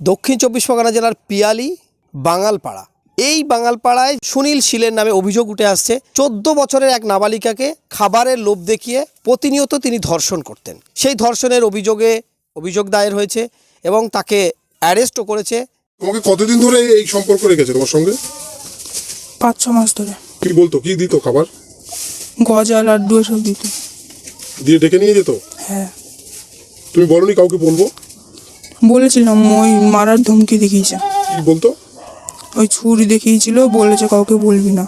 দক্ষিণ চব্বিশ পরগনা জেলার পিয়ালি বাঙালপাড়া। এই বাঙালপাড়ায় সুনীল শীলের নামে অভিযোগ উঠে আসছে চোদ্দ বছরের এক নাবালিকাকে খাবারের লোভ দেখিয়ে প্রতিনিয়ত তিনি ধর্ষণ করতেন। সেই ধর্ষণের অভিযোগে অভিযোগ দায়ের হয়েছে এবং তাকে অ্যারেস্টও করেছে। তোমাকে কতদিন ধরে এই সম্পর্ক রেখেছে তোমার সঙ্গে? পাঁচ ছ মাস ধরে। কি বলতো কি দিত খাবার? গজা লাড্ডু এসব দিত। দিয়ে ডেকে নিয়ে যেত? হ্যাঁ। তুমি বলনি কাউকে বলব? বলেছিলাম ওই মারার ধমকি দেখিয়েছে। বলতো? ওই ছুরি দেখিয়েছিল বলেছে কাউকে বলবি না।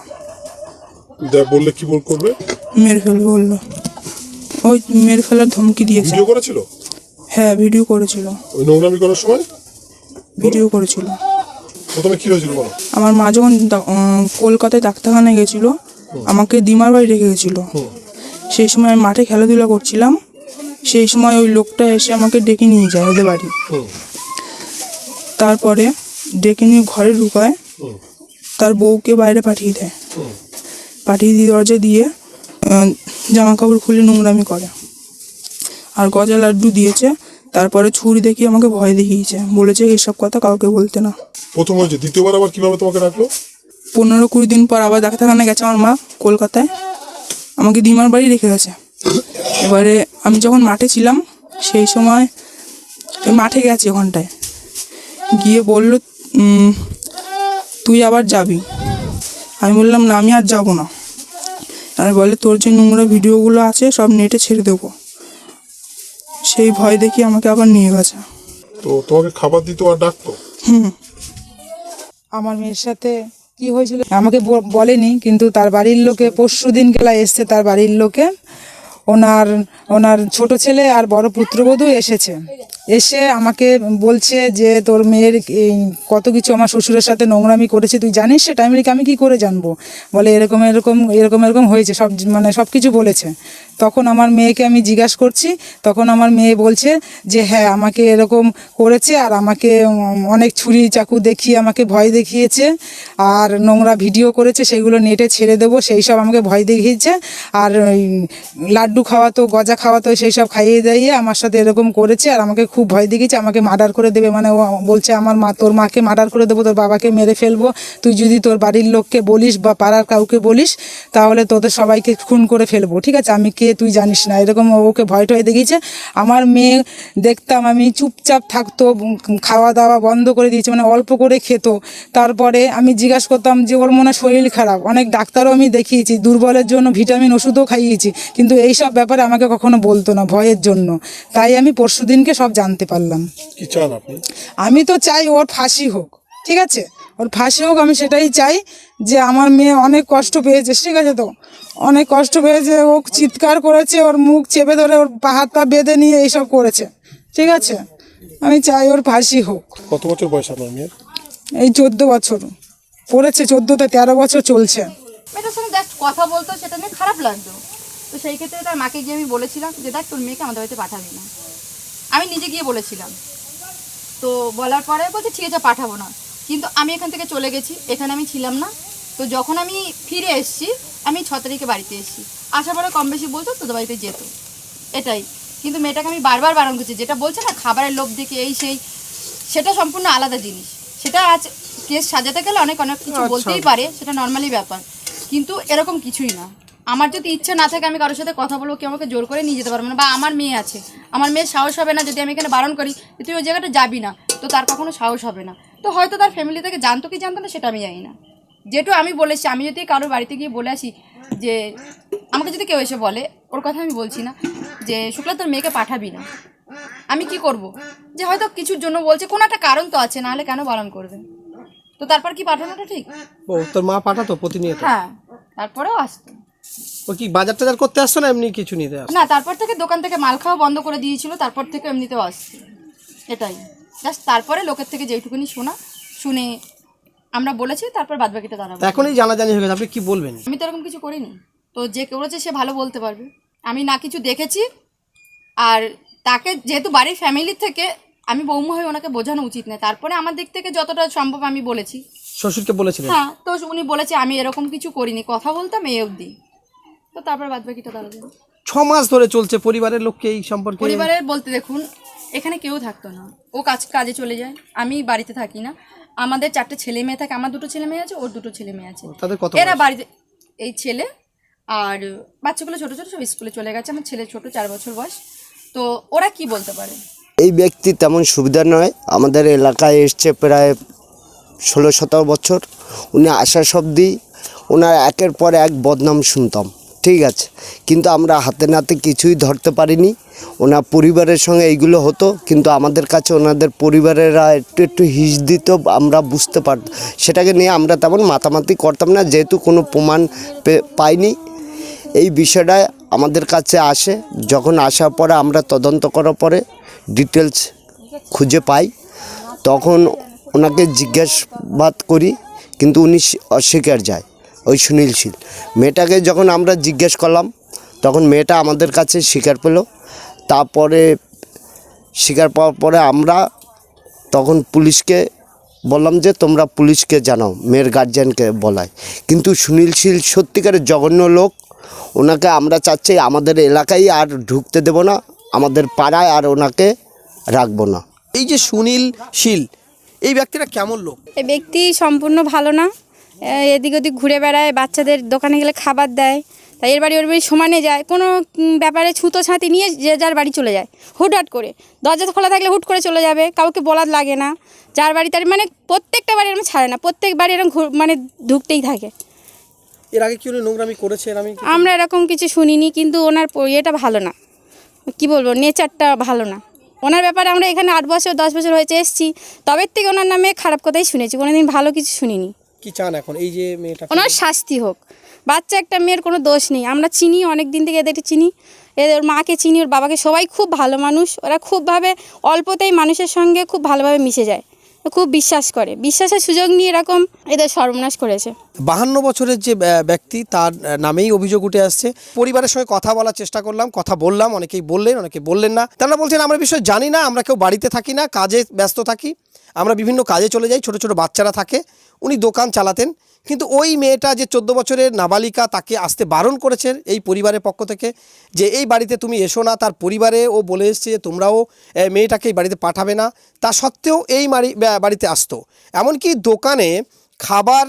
দেখ বললে কি বল করবে? মেরে ফেলবে বলল। ওই মেরে ফেলার ধমকি দিয়েছে। ভিডিও করেছিল? হ্যাঁ ভিডিও করেছিল। ওই নোংরামি করার সময়? ভিডিও করেছিল। প্রথমে কি হয়েছিল বলো? আমার মা যখন কলকাতায় ডাক্তারখানায় গেছিল আমাকে দিমার বাড়ি রেখে গেছিল। সেই সময় আমি মাঠে খেলাধুলা করছিলাম। সেই সময় ওই লোকটা এসে আমাকে ডেকে নিয়ে যায় ওদের বাড়ি। তারপরে ডেকে নিয়ে ঘরে ঢুকায়। তার বউকে বাইরে পাঠিয়ে দেয়। পাঠিয়ে দিয়ে দরজা দিয়ে জামা কাপড় খুলে নোংরামি করে। আর গজা লাড্ডু দিয়েছে তারপরে ছুরি দেখিয়ে আমাকে ভয় দেখিয়েছে। বলেছে এইসব কথা কাউকে বলতে না। প্রথম হয়েছে দ্বিতীয়বার আবার কীভাবে তোমাকে রাখল পনেরো কুড়ি দিন পর আবার ডাক্তারখানায় গেছে আমার মা কলকাতায়। আমাকে ডিমার বাড়ি রেখে গেছে। এবারে আমি যখন মাঠে ছিলাম সেই সময় মাঠে গেছি ওখানটায়। গিয়ে বলল তুই আবার যাবি। আমি বললাম না আমি আর যাব না। আর বলে তোর যে নোংরা ভিডিওগুলো আছে সব নেটে ছেড়ে দেবো। সেই ভয় দেখি আমাকে আবার নিয়ে গেছে। তো তোমাকে খাবার দিত আর ডাকতো? আমার মেয়ের সাথে কি হয়েছিল আমাকে বলেনি কিন্তু তার বাড়ির লোকে পরশু দিন গেলা এসছে তার বাড়ির লোকে। ওনার ওনার ছোট ছেলে আর বড় পুত্রবধূ এসেছে। এসে আমাকে বলছে যে তোর মেয়ের কত কিছু আমার শ্বশুরের সাথে নোংরামি করেছে, তুই জানিস সেটা? আমি আমি কি করে জানব? বলে, এরকম এরকম এরকম এরকম হয়েছে, সব মানে সব কিছু বলেছে। তখন আমার মেয়েকে আমি জিজ্ঞাসা করছি, তখন আমার মেয়ে বলছে যে হ্যাঁ আমাকে এরকম করেছে আর আমাকে অনেক ছুরি চাকু দেখিয়ে আমাকে ভয় দেখিয়েছে আর নোংরা ভিডিও করেছে, সেগুলো নেটে ছেড়ে দেবো, সেই সব আমাকে ভয় দেখিয়েছে আর লাড্ডু খাওয়াতো গজা খাওয়াতো সেই সব খাইয়ে দাইয়ে আমার সাথে এরকম করেছে আর আমাকে খুব ভয় দেখিয়েছে, আমাকে মার্ডার করে দেবে। মানে ও বলছে, আমার মা, তোর মাকে মার্ডার করে দেবো, তোর বাবাকে মেরে ফেলব। তুই যদি তোর বাড়ির লোককে বলিস বা পাড়ার কাউকে বলিস, তাহলে তোদের সবাইকে খুন করে ফেলব। ঠিক আছে? আমি কে তুই জানিস না। এরকম ওকে ভয় টয় দেখিয়েছে। আমার মেয়ে দেখতাম আমি চুপচাপ থাকতো, খাওয়া দাওয়া বন্ধ করে দিয়েছে মানে অল্প করে খেত। তারপরে আমি জিজ্ঞাসা করতাম যে, ওর মনে শরীর খারাপ? অনেক ডাক্তারও আমি দেখিয়েছি, দুর্বলের জন্য ভিটামিন ওষুধও খাইয়েছি। কিন্তু এই সব ব্যাপারে আমাকে কখনো বলতো না, ভয়ের জন্য। তাই আমি পরশুদিনকে সব জানতে পারলাম। কি চান আপনি? আমি তো চাই ওর ফাঁসি হোক ঠিক আছে? ওর ফাঁসি হোক আমি সেটাই চাই যে আমার মেয়ে অনেক কষ্ট পেয়েছে ঠিক আছে তো? অনেক কষ্ট পেয়েছে ও চিৎকার করেছে ওর মুখ চেপে ধরে ওর পা হাত পা বেঁধে নিয়ে এইসব করেছে ঠিক আছে? আমি চাই ওর ফাঁসি হোক। কত বছর বয়স আপনার মেয়ের? এই চোদ্দ বছর। পড়েছে চোদ্দোতে তেরো বছর চলছে। মেয়েটার সঙ্গে জাস্ট কথা বলতো সেটা নিয়ে খারাপ লাগতো। তো সেই ক্ষেত্রে তার মাকে গিয়ে আমি বলেছিলাম যে দেখ তোর মেয়েকে আমাদের বাড়িতে পাঠাবি না। আমি নিজে গিয়ে বলেছিলাম। তো বলার পরে বলছে ঠিক আছে পাঠাবো না। কিন্তু আমি এখান থেকে চলে গেছি এখানে আমি ছিলাম না। তো যখন আমি ফিরে এসেছি আমি ছ তারিখে বাড়িতে এসেছি। আসার পরে কম বেশি বলতো তোদের বাড়িতে যেত। এটাই। কিন্তু মেয়েটাকে আমি বারবার বারণ করছি যেটা বলছে না খাবারের লোভ দেখে এই সেই সেটা সম্পূর্ণ আলাদা জিনিস। সেটা আজ কেস সাজাতে গেলে অনেক অনেক কিছু বলতেই পারে সেটা নর্মালি ব্যাপার। কিন্তু এরকম কিছুই না। আমার যদি ইচ্ছা না থাকে আমি কারোর সাথে কথা বলব কেউ আমাকে জোর করে নিয়ে যেতে পারবে না বা আমার মেয়ে আছে আমার মেয়ের সাহস হবে না যদি আমি এখানে বারণ করি যে তুই ওই জায়গাটা যাবি না তো তার কখনো সাহস হবে না। তো হয়তো তার ফ্যামিলি থেকে জানতো কি জানতো না সেটা আমি জানি না। যেটু আমি বলেছি আমি যদি কারোর বাড়িতে গিয়ে বলে আসি যে আমাকে যদি কেউ এসে বলে ওর কথা আমি বলছি না যে শুক্লা তোর মেয়েকে পাঠাবি না। আমি কি করব? যে হয়তো কিছুর জন্য বলছে কোনো একটা কারণ তো আছে নাহলে কেন বারণ করবে? তো তারপর কি পাঠানোটা ঠিক? ও তোর মা পাঠাতো প্রতিনিয়ত? হ্যাঁ তারপরেও আসতো। ও কি বাজার টাজার করতে আসতো না এমনি কিছু নিতে আসতো না তারপর থেকে দোকান থেকে মাল খাওয়া বন্ধ করে দিয়েছিল তারপর থেকে এমনিতেও আসছে। এটাই। জাস্ট তারপরে লোকের থেকে যেইটুকুনি শোনা শুনে আমরা বলেছি তারপর বাদবাকিটা দাঁড়াবো। তা এখনই জানাজানি হয়ে গেছে আপনি কি বলবেন? আমি তো এরকম কিছু করিনি। তো যে করেছে সে ভালো বলতে পারবে। আমি না কিছু দেখেছি আর তাকে যেহেতু বাড়ির ফ্যামিলির থেকে আমি বৌমা হয়ে ওনাকে বোঝানো উচিত না তারপরে আমার দিক থেকে যতটা সম্ভব আমি বলেছি। শ্বশুরকে বলেছিলেন? হ্যাঁ তো উনি বলেছে আমি এরকম কিছু করিনি। কথা বলতাম এই অবধি। তো তারপর বাদ বাকিটা দাঁড়াবে ছ মাস ধরে চলছে পরিবারের লোককে এই সম্পর্কে পরিবারের বলতে দেখুন এখানে কেউ থাকতো না। ও কাজ কাজে চলে যায়। আমি বাড়িতে থাকি না। আমাদের চারটে ছেলে মেয়ে থাকে। আমার দুটো ছেলে মেয়ে আছে ওর দুটো ছেলে মেয়ে আছে। তাদের কত এরা বাড়িতে এই ছেলে আর বাচ্চাগুলো ছোট ছোট সব স্কুলে চলে গেছে। আমার ছেলে ছোট চার বছর বয়স। তো ওরা কি বলতে পারে? এই ব্যক্তি তেমন সুবিধা নয়। আমাদের এলাকায় এসছে প্রায় ষোলো সতেরো বছর। উনি আসার সবদি ওনার একের পর এক বদনাম শুনতাম। ঠিক আছে। কিন্তু আমরা হাতে নাতে কিছুই ধরতে পারিনি। ওনার পরিবারের সঙ্গে এইগুলো হতো, কিন্তু আমাদের কাছে ওনাদের পরিবারেরা একটু একটু হিস দিত, আমরা বুঝতে পারত সেটাকে নিয়ে আমরা তেমন মাতামাতি করতাম না, যেহেতু কোনো প্রমাণ পাইনি। এই বিষয়টা আমাদের কাছে আসে, যখন আসার পরে আমরা তদন্ত করার পরে ডিটেলস খুঁজে পাই, তখন ওনাকে জিজ্ঞাসাবাদ করি, কিন্তু উনি স্বী- অস্বীকার যায়। ওই সুনীল শীল মেয়েটাকে যখন আমরা জিজ্ঞেস করলাম তখন মেয়েটা আমাদের কাছে স্বীকার পেল। তারপরে স্বীকার পাওয়ার পরে আমরা তখন পুলিশকে বললাম যে তোমরা পুলিশকে জানাও মেয়ের গার্জিয়ানকে বলায়। কিন্তু সুনীল শীল সত্যিকারের জঘন্য লোক। ওনাকে আমরা চাচ্ছি আমাদের এলাকায় আর ঢুকতে দেব না আমাদের পাড়ায় আর ওনাকে রাখব না। এই যে সুনীল শীল এই ব্যক্তিটা কেমন লোক? এই ব্যক্তি সম্পূর্ণ ভালো না। এদিক ওদিক ঘুরে বেড়ায় বাচ্চাদের দোকানে গেলে খাবার দেয়। তাই এর বাড়ি ওর বাড়ি সমানে যায়। কোনো ব্যাপারে ছুতো ছাঁতি নিয়ে যে যার বাড়ি চলে যায়। হুটহাট করে। দরজা খোলা থাকলে হুট করে চলে যাবে। কাউকে বলার লাগে না। যার বাড়ি তার মানে প্রত্যেকটা বাড়ি এরকম ছাড়ে না। প্রত্যেক বাড়ি এরকম মানে ঢুকতেই থাকে। এর আগে কি নোংরামি করেছেন? আমি আমরা এরকম কিছু শুনিনি কিন্তু ওনার ইয়েটা ভালো না। কি বলব? নেচারটা ভালো না। ওনার ব্যাপারে আমরা এখানে আট বছর দশ বছর হয়েছে এসেছি। তবে থেকে ওনার নামে খারাপ কথাই শুনেছি। কোনোদিন ভালো কিছু শুনিনি। কি চান এখন? এই যে মেয়েটা ওনার শাস্তি হোক। বাচ্চা একটা মেয়ের কোনো দোষ নেই। আমরা চিনি অনেক দিন থেকে এদেরকে চিনি। এদের মাকে চিনি ওর বাবাকে। সবাই খুব ভালো মানুষ। ওরা খুবভাবে অল্পতেই মানুষের সঙ্গে খুব ভালোভাবে মিশে যায়। খুব বিশ্বাস করে। বিশ্বাসের সুযোগ নিয়ে এরকম এদের সর্বনাশ করেছে। বাহান্ন বছরের যে ব্যক্তি তার নামেই অভিযোগ উঠে আসছে। পরিবারের সঙ্গে কথা বলার চেষ্টা করলাম কথা বললাম অনেকেই বললেন অনেকে বললেন না। তারা বলছেন আমরা বিষয় জানি না আমরা কেউ বাড়িতে থাকি না কাজে ব্যস্ত থাকি। আমরা বিভিন্ন কাজে চলে যাই ছোট ছোট বাচ্চারা থাকে। উনি দোকান চালাতেন। কিন্তু ওই মেয়েটা যে চোদ্দ বছরের নাবালিকা তাকে আসতে বারণ করেছে এই পরিবারের পক্ষ থেকে যে এই বাড়িতে তুমি এসো না, তার পরিবারে ও বলে এসছে যে তোমরাও মেয়েটাকে এই বাড়িতে পাঠাবে না। তা সত্ত্বেও এই বাড়িতে আসতো। এমনকি দোকানে খাবার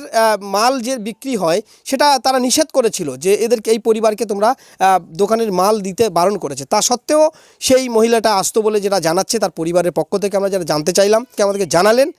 মাল যে বিক্রি হয়, সেটা তারা নিষেধ করেছিল যে এদেরকে, এই পরিবারকে তোমরা দোকানের মাল দিতে বারণ করেছে। তা সত্ত্বেও সেই মহিলাটা আসতো বলে যেটা জানাচ্ছে তার পরিবারের পক্ষ থেকে আমরা যেটা জানতে চাইলাম আমাদেরকে জানালেন।